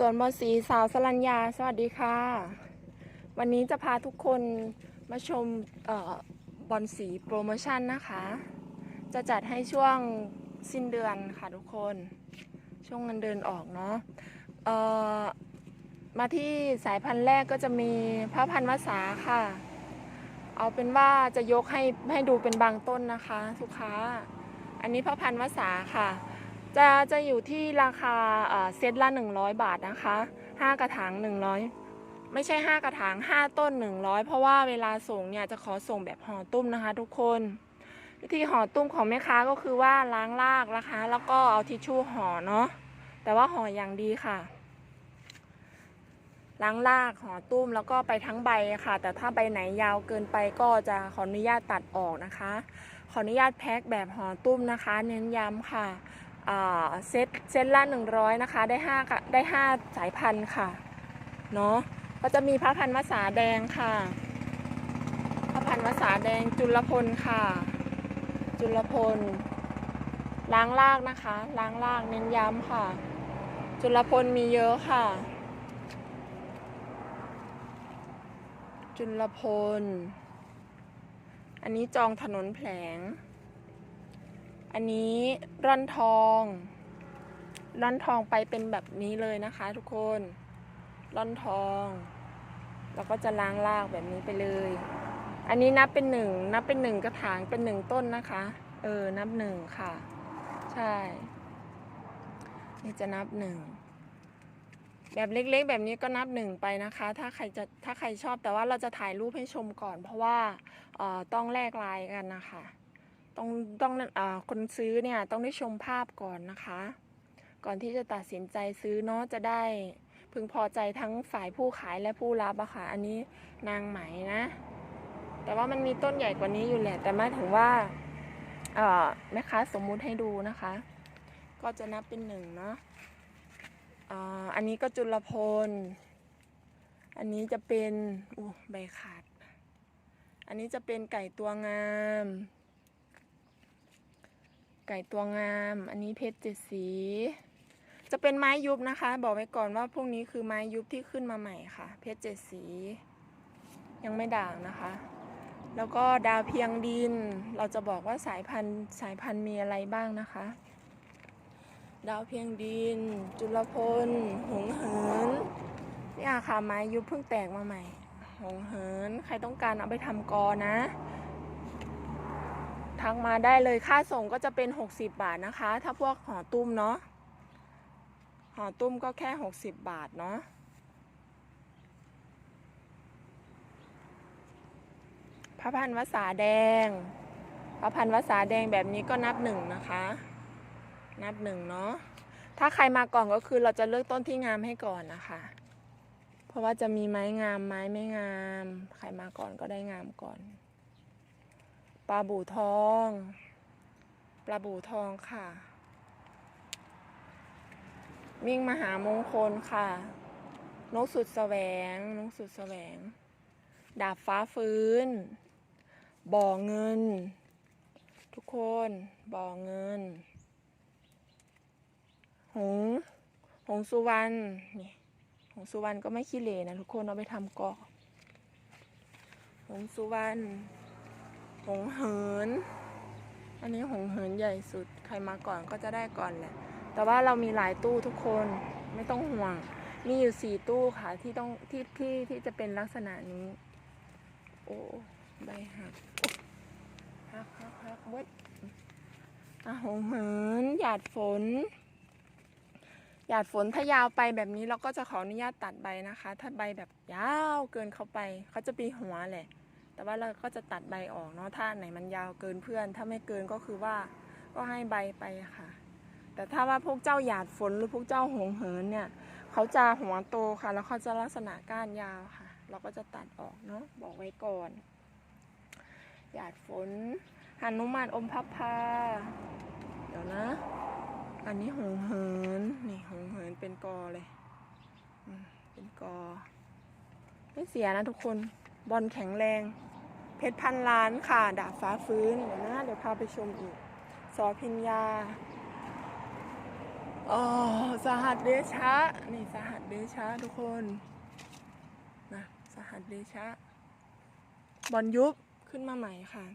สวนบอลสีสาวสรัญญา สวัสดีค่ะ วันนี้จะพาทุกคนมาชมเออบอลสีโปรโมชั่นนะคะ จะจัดให้ช่วงสิ้นเดือนค่ะทุกคน ช่วงเงินเดือนออกเนาะเออมาที่สายพันธุ์แรกก็จะมีพระพันวสาค่ะ เอาเป็นว่าจะยกให้ให้ดูเป็นบางต้นนะคะลูกค้า อันนี้พระพันวสาค่ะ จะจะอยู่ที่ราคาเซตละ 100 บาทนะคะ 5 กระถาง 100 ไม่ใช่ 5 กระถาง 5 ต้น 100 เพราะว่าเวลาส่งเนี่ยจะขอส่งแบบห่อตุ้มนะคะทุกคน วิธีห่อตุ้มของแม่ค้าก็คือว่าล้างรากนะคะ แล้วก็เอาทิชชู่ห่อเนาะแต่ว่าห่ออย่างดีค่ะล้างรากห่อตุ้มแล้วก็ไปทั้งใบค่ะ แต่ถ้าใบไหนยาวเกินไปก็จะขออนุญาตตัดออกนะคะ ขออนุญาตแพ็คแบบห่อตุ้มนะคะ เน้นย้ำค่ะ เซตเซตละ 100 นะคะ ได้5ได้ 5 สายพันธุ์ค่ะ เนาะก็จะมีพระพันธุ์วสาแดงค่ะ พระพันธุ์วสาแดงจุลพลค่ะ จุลพล ล้างรากนะคะ ล้างรากเน้นย้ำค่ะ จุลพลมีเยอะค่ะ จุลพล อันนี้จองถนนแผลง อันนี้ร่อนทอง ร่อนทองไปเป็นแบบนี้เลยนะคะทุกคน ร่อนทอง แล้วก็จะล้างรากแบบนี้ไปเลย อันนี้นับเป็นหนึ่งนับเป็นหนึ่งกระถางเป็นหนึ่งต้นนะคะ เออ นับหนึ่งค่ะ ใช่ นี่จะนับหนึ่งแบบเล็กๆ แบบนี้ก็นับหนึ่งไปนะคะ ถ้าใครจะถ้าใครชอบแต่ว่าเราจะถ่ายรูปให้ชมก่อน เพราะว่าออต้องแลกไลน์กันนะคะ ต้องต้องอคนซื้อเนี่ยต้องได้ชมภาพก่อนนะคะ ก่อนที่จะตัดสินใจซื้อเนาะจะได้พึงพอใจทั้งฝ่ายผู้ขายและผู้รับอะค่ะอันนี้นางไหมนะ แต่ว่ามันมีต้นใหญ่กว่านี้อยู่แหละ แต่มาถึงว่าแม่ค้าสมมุติให้ดูนะคะ ก็จะนับเป็นหนึ่งเนาะอันนี้ก็จุลพล อันนี้จะเป็นอู้ใบขาด อันนี้จะเป็นไก่ตัวงาม ไก่ตัวงาม อันนี้เพชรเจ็ดสี จะเป็นไม้ยุบนะคะ บอกไว้ก่อนว่าพวกนี้คือไม้ยุบที่ขึ้นมาใหม่ค่ะ เพชรเจ็ดสี ยังไม่ด่างนะคะ แล้วก็ดาวเพียงดิน เราจะบอกว่าสายพันธุ์สายพันธุ์มีอะไรบ้างนะคะ ดาวเพียงดิน จุลพลหงเหินเนี่ยค่ะไม้ยุบเพิ่งแตกมาใหม่หงเหิน ใครต้องการเอาไปทำกอนะ ทักมาได้เลยค่าส่งก็จะเป็น 60 บาทนะคะ ถ้าพวกห่อตุ้มเนาะห่อตุ้มก็แค่ 60 บาทเนาะพระพันวษาแดง พระพันวษาแดงแบบนี้ก็นับหนึ่งนะคะ นับหนึ่งเนาะถ้าใครมาก่อนก็คือเราจะเลือกต้นที่งามให้ก่อนนะคะ เพราะว่าจะมีไม้งามไม้ไม่งาม ใครมาก่อนก็ได้งามก่อน ปลาบู่ทอง ปลาบู่ทองค่ะ มิ่งมหามงคลค่ะ นกสุดแสวง นกสุดแสวง ดาบฟ้าฟื้น บ่อเงิน ทุกคน บ่อเงิน หงส์หงส์สุวรรณ นี่ หงส์สุวรรณก็ไม่ขี้เหร่นะทุกคน เอาไปทำกอกหงส์สุวรรณ หงเหิน อันนี้หงเหินใหญ่สุด ใครมาก่อนก็จะได้ก่อนแหละ แต่ว่าเรามีหลายตู้ทุกคนไม่ต้องห่วง มีอยู่สี่ตู้ค่ะที่ต้องที่ที่ที่จะเป็นลักษณะนี้ โอ้ใบหักหักหักหักเว้ยอะหงเหิน หยาดฝน หยาดฝนถ้ายาวไปแบบนี้เราก็จะขออนุญาตตัดใบนะคะ ถ้าใบแบบยาวเกินเข้าไปเขาจะปีหัวแหละ แต่ว่าเราก็จะตัดใบออกเนาะถ้าไหนมันยาวเกินเพื่อน ถ้าไม่เกินก็คือว่าก็ให้ใบไปค่ะ แต่ถ้าว่าพวกเจ้าหยาดฝนหรือพวกเจ้าหงเหินเนี่ยเขาจะหัวโตค่ะ แล้วเขาจะลักษณะก้านยาวค่ะ เราก็จะตัดออกเนาะบอกไว้ก่อน หยาดฝนหันุมานอมพับพาเดี๋ยวนะ อันนี้หงเหินนี่หงเหินเป็นกอเลยเป็นกอ ไม่เสียนะทุกคนบอลแข็งแรง เพชรพันล้านค่ะ ดาบฟ้าฟื้นเดี๋ยวนะ เดี๋ยวพาไปชมอีกสอพิญญาอ๋อสหัสเดชะ นี่สหัสเดชะทุกคนนะสหัสเดชะ บอลยุบขึ้นมาใหม่ค่ะ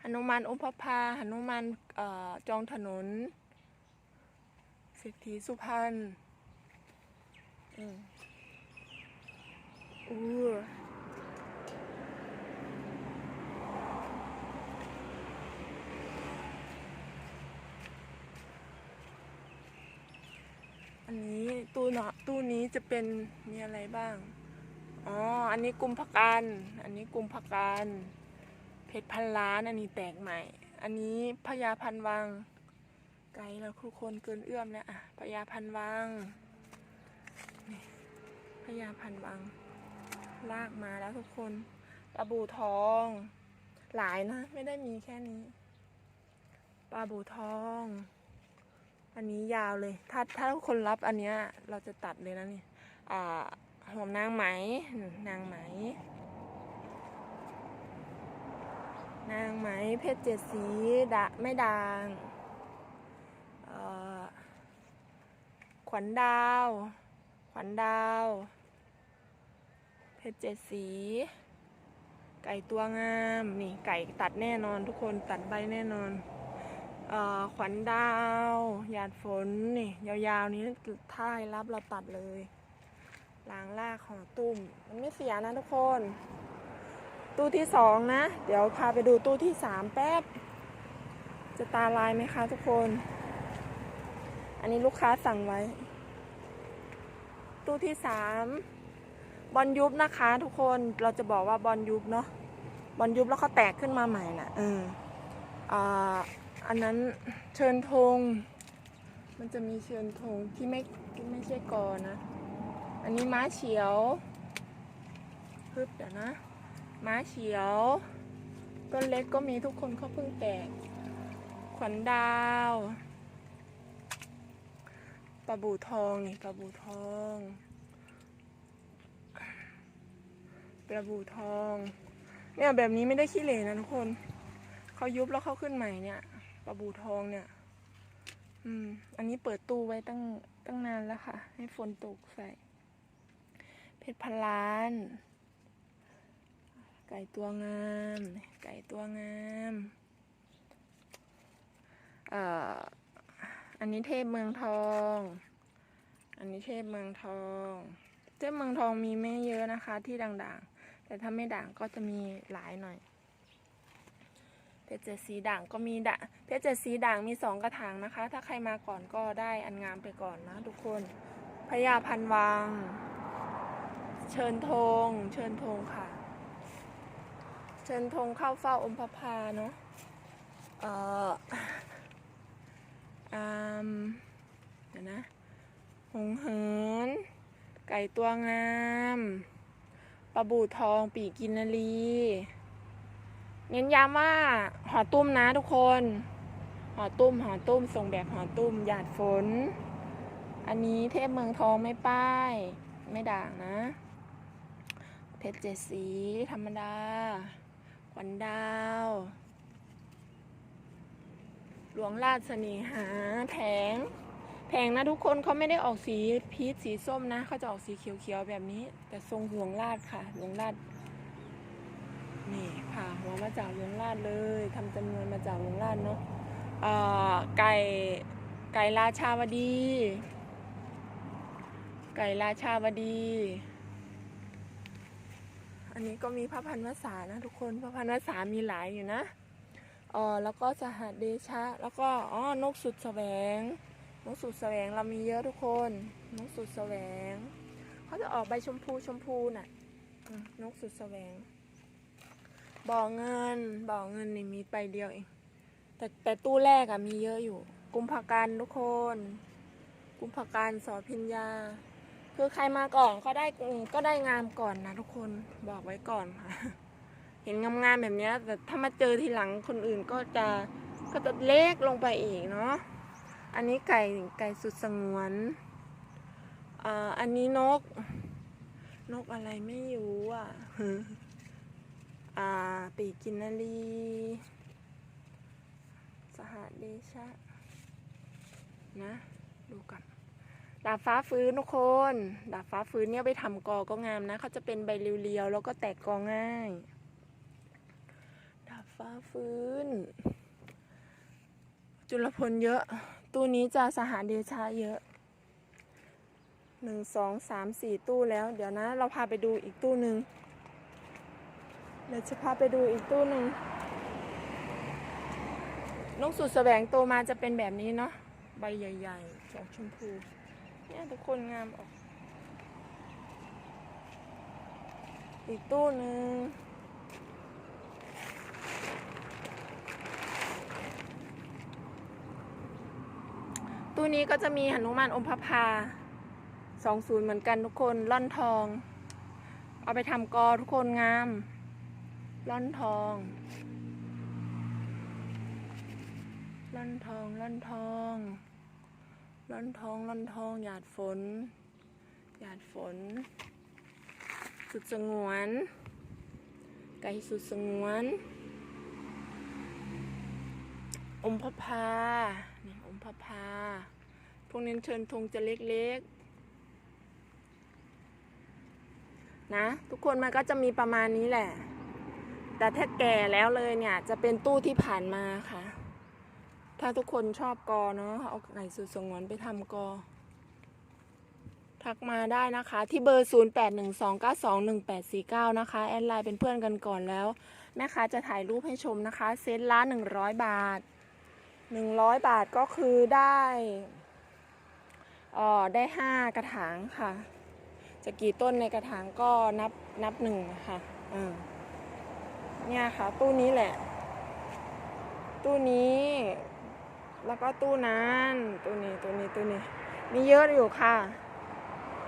หนุมานอมพพาหนุมานจองถนนเศรษฐีสุพรรณอือ อันนี้ตู้เนาะตู้นี้จะเป็นมีอะไรบ้าง อ๋อ อันนี้กลุ่มพักการอันนี้กลุ่มพักการเพชรพันล้าน อันนี้แตกใหม่ อันนี้พญาพันวัง ไกลแล้วทุกคนเกินเอื้อมแล้วอะพญาพันวังนี่พญาพันวัง ลากมาแล้วทุกคนปลาบูทอง หลายนะ ไม่ได้มีแค่นี้ปลาบูทอง อันนี้ยาวเลย ถ้าถ้าทุกคนรับอันเนี้ยเราจะตัดเลยนะนี่อ่าหอมนางไหม นางไหม นางไหม เพชรเจ็ดสีดะไม่ดางขวัญดาว ขวัญดาว เพชรเจ็ดสี ไก่ตัวงาม นี่ไก่ตัดแน่นอนทุกคนตัดใบแน่นอน ขวัญดาว หยาดฝนนี่ยาวๆนี้ถ้าให้รับเราตัดเลยล้างลากของตุ้ม มันไม่เสียนะทุกคน ตู้ที่สองนะ เดี๋ยวพาไปดูตู้ที่สามแป๊บ จะตาลายไหมคะทุกคน อันนี้ลูกค้าสั่งไว้ ตู้ที่สามบอลยุบนะคะทุกคนเราจะบอกว่าบอลยุบเนาะบอลยุบแล้วเขาแตกขึ้นมาใหม่น่ะเอออ่า อันนั้นเชิญธง มันจะมีเชิญธงที่ไม่ไม่ใช่กอนะ อันนี้ม้าเฉียวพึบเดี๋ยวนะ ม้าเฉียว ต้นเล็กก็มีทุกคนเขาเพิ่งแตก ขวัญดาวปลาบูทองนี่ปลาบูทองปลาบูทอง เนี่ยแบบนี้ไม่ได้ขี้เหร่นะทุกคนเขายุบแล้วเขาขึ้นใหม่เนี่ย ปลาบูทองเนี่ย อืม อันนี้เปิดตู้ไว้ตั้งตั้งนานแล้วค่ะ ให้ฝนตกใส่ เพชรพันล้าน ไก่ตัวงาม ไก่ตัวงาม เอ่อ อันนี้เทพเมืองทอง อันนี้เทพเมืองทอง เทพเมืองทองมีไม่เยอะนะคะ ที่ด่างๆ แต่ถ้าไม่ด่างก็จะมีหลายหน่อย เพชรเจ็ดสีด่างก็มีด่างเพชรเจ็ดสีด่างมีสองกระถางนะคะ ถ้าใครมาก่อนก็ได้อันงามไปก่อนนะทุกคนพญาพันวัง เชิญธงเชิญธงค่ะ เชิญธงเข้าเฝ้าอมพพาเนาะเอ่ออืมเดี๋ยวนะหงเหิน ไก่ตัวงามปลาบูทองปีกินนารี เน้นย้ำว่าหอตุ้มนะทุกคน หอตุ้มหอตุ้มส่งแบบหอตุ้มหยาดฝน อันนี้เทพเมืองทองไม่ป้าย ไม่ด่างนะ เพชรเจ็ดสี ธรรมดา ขวัญดาว หลวงราชสน่หาแผงแผงนะทุกคนเขาไม่ได้ออกสีพีชสีส้มนะ เขาจะออกสีเขียวๆแบบนี้ แต่ทรงหลวงราชค่ะ หลวงราช นี่ผ่าหัวมาจากหลวงราชเลยทำจำนวนมาจากหลวงราชเนาะไก่ไก่ราชาวดี ไก่ราชาวดี อันนี้ก็มีพระพันวษานะทุกคนพระพันวษามีหลายอยู่นะอ๋อแล้วก็สหัสเดชะ แล้วก็อ๋อนกสุดแสวง นกสุดแสวงเรามีเยอะทุกคน นกสุดแสวงเขาจะออกใบชมพูชมพูน่ะนกสุดแสวง บ่อเงินบ่อเงินนี่มีใบเดียวเอง แต่แต่ตู้แรกอะมีเยอะอยู่ กุมภาการทุกคน กุมภาการสอพิญญา คือใครมาก่อนก็ได้ก็ได้งามก่อนนะทุกคนบอกไว้ก่อนค่ะ เห็นงามๆแบบเนี้ยแต่ถ้ามาเจอทีหลังคนอื่นก็จะก็จะเล็กลงไปอีกเนาะ อันนี้ไก่ไก่สุดสงวนอ่าอันนี้นก นกอะไรไม่รู้อะ ปีกินนารีสหเดชะ นะ ดูกันดาบฟ้าฟื้นทุกคนดาบฟ้าฟื้นเนี่ยไปทำกอก็งามนะเขาจะเป็นใบเรียวๆแล้วก็แตกกอง่ายดาบฟ้าฟื้น จุลพลเยอะ ตู้นี้จะสหเดชาเยอะหนึ่งสองสามสี่ตู้แล้ว เดี๋ยวนะ เราพาไปดูอีกตู้หนึ่ง ดี๋ยวจะพาไปดูอีกตู้หนึ่งนกสุดแสวงโตมาจะเป็นแบบนี้เนาะใบใหญ่ๆของชมพู เนี่ยทุกคนงามออก อีกตู้หนึ่งตู้นี้ก็จะมีหนุมานอมพระพาสองศูนย์เหมือนกันทุกคนล่อนทอง เอาไปทำกอทุกคนงาม ล่อนทอง ล่อนทอง ล่อนทอง ล่อนทอง ล่อนทอง หยาดฝน หยาดฝน สุดสงวน ไก่สุดสงวน อมพพานี่อมพพา พวกนี้เชิญธงจะเล็ก ๆนะทุกคนมันก็จะมีประมาณนี้แหละ แต่ถ้าแก่แล้วเลยเนี่ย จะเป็นตู้ที่ผ่านมาค่ะ ถ้าทุกคนชอบกอเนาะเอาไก่สุดสงวนไปทำกอ ทักมาได้นะคะ ที่เบอร์ 0812921849 นะคะ แอดไลน์เป็นเพื่อนกันก่อนแล้ว แม่ค้าจะถ่ายรูปให้ชมนะคะ เซ็ตละ100 บาท 100 บาทก็คือได้อ่อได้5กระถางค่ะ จะกี่ต้นในกระถางก็นับนับหนึ่งค่ะอ่า เนี่ยค่ะ ตู้นี้แหละ ตู้นี้ แล้วก็ตู้นั้นตู้นี้ตู้นี้ตู้นี้ มีเยอะอยู่ค่ะ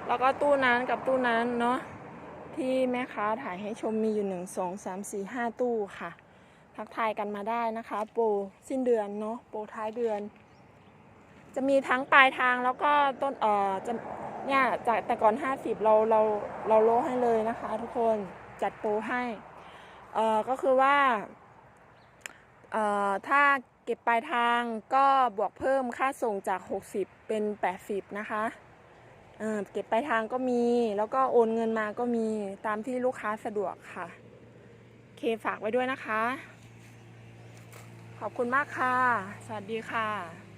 แล้วก็ตู้นั้นกับตู้นั้นเนาะที่แม่ค้าถ่ายให้ชมมีอยู่หนึ่งสองสามสี่ห้าตู้ค่ะ ทักทายกันมาได้นะคะ โปรสิ้นเดือนเนาะโปรท้ายเดือน จะมีทั้งปลายทางแล้วก็ต้นเอ่อจะเนี่ยจากแต่ก่อน 50 เราเราเราโลให้เลยนะคะ ทุกคนจัดโปรให้ เอ่อก็คือว่าเอ่อถ้าเก็บปลายทางก็บวกเพิ่มค่าส่งจาก 60 เป็น 80 นะคะเอ่อเก็บปลายทางก็มี แล้วก็โอนเงินมาก็มีตามที่ลูกค้าสะดวกค่ะ เคฝากไว้ด้วยนะคะ ขอบคุณมากค่ะ สวัสดีค่ะ